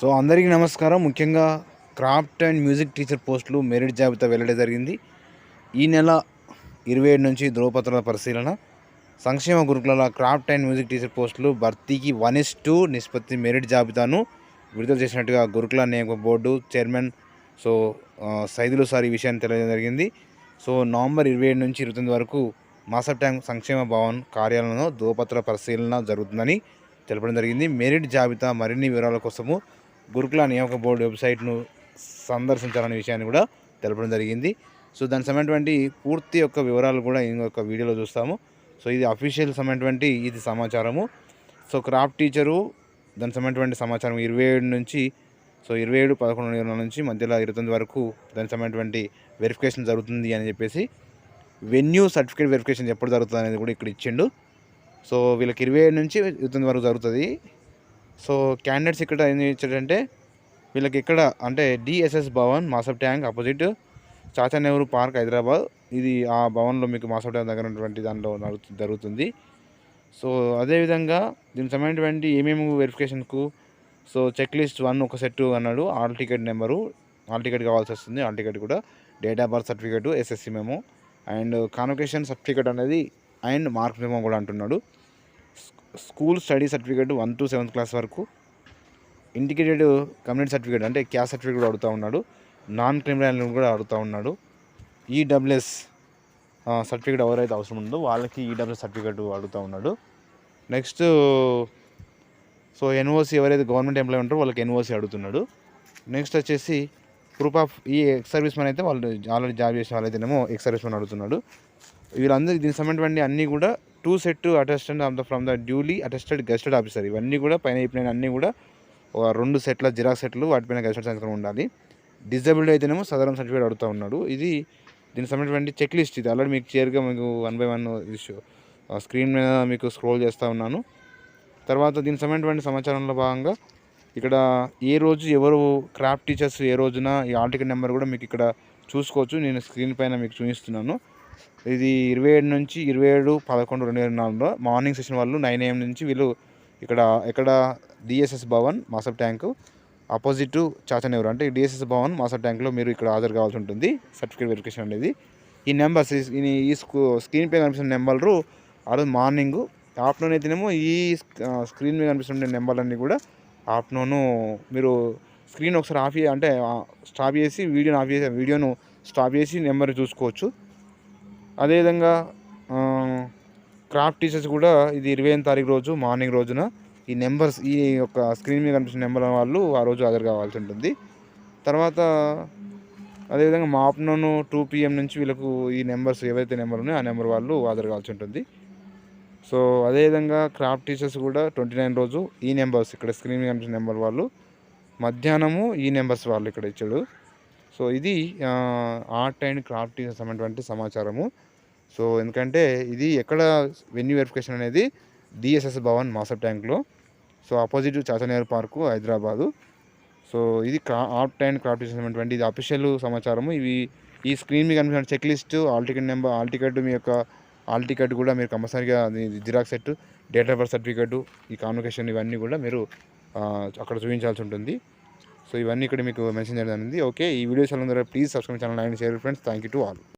So అందరికీ నమస్కారం. ముఖ్యంగా క్రాఫ్ట్ అండ్ మ్యూజిక్ టీచర్ పోస్టులు మెరిట్ జాబితా వెల్లడి జరిగింది. ఈ నెల ఇరవై ఏడు నుంచి ధ్రువపత్రాల పరిశీలన సంక్షేమ గురుకుల క్రాఫ్ట్ అండ్ మ్యూజిక్ టీచర్ పోస్టులు భర్తీకి వన్ ఇస్ టూ నిష్పత్తి మెరిట్ జాబితాను విడుదల చేసినట్టుగా గురుకుల నియామక board chairman so Saidulu sir ఈ విషయాన్ని తెలియజేయడం జరిగింది. సో నవంబర్ ఇరవై ఏడు నుంచి ఇరవై తొమ్మిది వరకు మాసర్ ట్యాంక్ సంక్షేమ భవన్ కార్యాలయంలో ధ్రువపత్ర పరిశీలన జరుగుతుందని తెలపడం జరిగింది. మెరిట్ జాబితా మరిన్ని వివరాల కోసము గురుకుల నియామక బోర్డు వెబ్సైట్ను సందర్శించాలనే విషయాన్ని కూడా తెలపడం జరిగింది. సో దానికి సంబంధించినటువంటి పూర్తి యొక్క వివరాలు కూడా ఇంకొక వీడియోలో చూస్తాము. సో ఇది అఫీషియల్ సంబంధించినటువంటి ఇది సమాచారము. సో క్రాఫ్ట్ టీచరు దానికి సంబంధించినటువంటి సమాచారం ఇరవై ఏడు నుంచి సో ఇరవై ఏడు పదకొండు ఇరవై నుంచి మధ్యలో ఇరవై తొమ్మిది వరకు దానికి సంబంధించినటువంటి వెరిఫికేషన్ జరుగుతుంది అని చెప్పేసి వెన్యూ సర్టిఫికేట్ వెరిఫికేషన్ ఎప్పుడు జరుగుతుంది అనేది కూడా ఇక్కడ ఇచ్చిండు. సో వీళ్ళకి ఇరవై ఏడు నుంచి ఇరవై తొమ్మిది వరకు జరుగుతుంది. సో క్యాండిడేట్స్ ఇక్కడ ఏం చేయించారంటే వీళ్ళకి ఇక్కడ అంటే DSS Bhavan Masab Tank opposite Chacha Nehru Park Hyderabad. ఇది ఆ భవన్లో మీకు మాసప్ ట్యాంక్ దగ్గర ఉన్నటువంటి దాంట్లో జరుగుతుంది. సో అదేవిధంగా దీనికి సంబంధించినటువంటి ఏమేమి వెరిఫికేషన్కు సో చెక్ లిస్ట్ వన్ ఒక సెట్ అన్నాడు hall ticket number hall ticket కావాల్సి వస్తుంది ఆల్ టికెట్ కూడా. Date of birth certificate SSC memo and convocation certificate అనేది అండ్ మార్క్ మేము కూడా అంటున్నాడు. School study certificate one to seventh class వరకు integrated community certificate అంటే క్యాస్ట్ సర్టిఫికేట్ కూడా అడుగుతూ ఉన్నాడు. నాన్ క్రిమినల్ కూడా అడుగుతూ ఉన్నాడు. ఈడబ్ల్యూఎస్ సర్టిఫికేట్ ఎవరైతే అవసరం ఉందో వాళ్ళకి ఈడబ్ల్యూఎస్ సర్టిఫికేట్ అడుగుతూ ఉన్నాడు. నెక్స్ట్ సో ఎన్ఓసి ఎవరైతే గవర్నమెంట్ ఎంప్లాయీ ఉంటారో వాళ్ళకి ఎన్ఓసి అడుగుతున్నాడు. నెక్స్ట్ వచ్చేసి ప్రూఫ్ ఆఫ్ ఈ ఎక్స్ సర్వీస్ మ్యాన్ అయితే వాళ్ళు ఆల్రెడీ జాబ్ చేసిన వాళ్ళైతేనేమో ఎక్స్ సర్వీస్ మ్యాన్ అడుగుతున్నాడు. వీళ్ళందరూ దీనికి సంబంధించి అన్నీ కూడా two set attested of the from the duly attested gazetted officer ఇవన్నీ కూడా పైన చెప్పిన అన్నీ కూడా ఒక రెండు సెట్ల జిరాక్స్ సెట్లు వాటిపైన గెస్టెడ్ సంతకం ఉండాలి. డిజబిలిటీ అయితేనేమో సదరం సర్టిఫికేట్ అడుగుతూ ఉన్నాడు. ఇది దీనికి సంబంధించిన చెక్ లిస్ట్ ఇది. ఆల్రెడీ మీకు క్లియర్గా మీకు వన్ బై వన్ స్క్రీన్ మీద మీకు స్క్రోల్ చేస్తూ ఉన్నాను. తర్వాత దీనికి సంబంధించిన సమాచారంలో భాగంగా ఇక్కడ ఏ రోజు ఎవరు క్రాఫ్ట్ టీచర్స్ ఏ రోజున ఈ ఆర్టికల్ నెంబర్ కూడా మీకు ఇక్కడ చూసుకోవచ్చు. నేను స్క్రీన్ పైన మీకు చూపిస్తున్నాను. ఇది ఇరవై ఏడు నుంచి ఇరవై ఏడు పదకొండు రెండు వేల నాలుగులో మార్నింగ్ సెషన్ వాళ్ళు నైన్ ఏఎం నుంచి వీళ్ళు ఇక్కడ ఎక్కడ DSS Bhavan Masab tank opposite చాచనెవరు అంటే డిఎస్ఎస్ భవన్ మాసబ్ ట్యాంక్లో మీరు ఇక్కడ హాజరు కావాల్సి ఉంటుంది సర్టిఫికేట్ వెరిఫికేషన్ అనేది. ఈ నెంబర్స్ ఈ ఈ స్కూ స్క్రీన్ పై కనిపిస్తున్న నెంబర్లు ఆ రోజు మార్నింగ్ ఆఫ్టర్నూన్ అయితేనేమో ఈ స్క్రీన్ మీద కనిపిస్తున్న నెంబర్లన్నీ కూడా ఆఫ్టర్నూన్ మీరు స్క్రీన్ ఒకసారి ఆఫ్ అంటే స్టాప్ చేసి వీడియోని ఆఫ్ చేసి వీడియోను స్టాప్ చేసి నెంబర్ చూసుకోవచ్చు. అదేవిధంగా క్రాఫ్ట్ టీచర్స్ కూడా ఇది ఇరవై ఎనిమిది తారీఖు రోజు మార్నింగ్ రోజున ఈ నెంబర్స్ ఈ యొక్క స్క్రీన్ మీద కనిపిస్తున్న నెంబర్ వాళ్ళు ఆ రోజు హాజరు కావాల్సి ఉంటుంది. తర్వాత అదేవిధంగా మా ఆఫ్టర్నూన్ టూ పిఎం నుంచి వీళ్ళకు ఈ నెంబర్స్ ఏవైతే నెంబర్ ఉన్నాయో ఆ నెంబర్ వాళ్ళు హాజరు కావాల్సి ఉంటుంది. సో అదేవిధంగా క్రాఫ్ట్ టీచర్స్ కూడా ట్వంటీ నైన్ రోజు ఈ నెంబర్స్ ఇక్కడ స్క్రీన్ మీద కనిపిస్తున్న నెంబర్ వాళ్ళు మధ్యాహ్నము ఈ నెంబర్స్ వాళ్ళు ఇక్కడ ఇచ్చాడు. సో ఇది ఆర్ట్ అండ్ క్రాఫ్ట్ టీచర్స్ సంబంధించినటువంటి సమాచారము. సో ఎందుకంటే ఇది ఎక్కడ వెన్యూ వెరిఫికేషన్ అనేది డిఎస్ఎస్ భవన్ మాసప్ ట్యాంక్లో. So opposite చాచనేర్ park Hyderabad. So ఇది క్రా ఆర్ట్ అండ్ క్రాఫ్ట్ చేసినటువంటి ఇది అఫీషియల్ సమాచారము. ఇవి ఈ స్క్రీన్ మీకు కనిపించిన check list hall ticket number hall ticket మీ యొక్క ఆల్ టికెట్ కూడా మీరు కంపల్సరీగా xerox set date of birth certificate ఈ కాన్వకేషన్ ఇవన్నీ కూడా మీరు అక్కడ చూపించాల్సి ఉంటుంది. సో ఇవన్నీ ఇక్కడ మీకు మెన్షన్ చేయడం జరిగింది. ఓకే ఈ వీడియో చాలా please subscribe channel and share friends thank you to all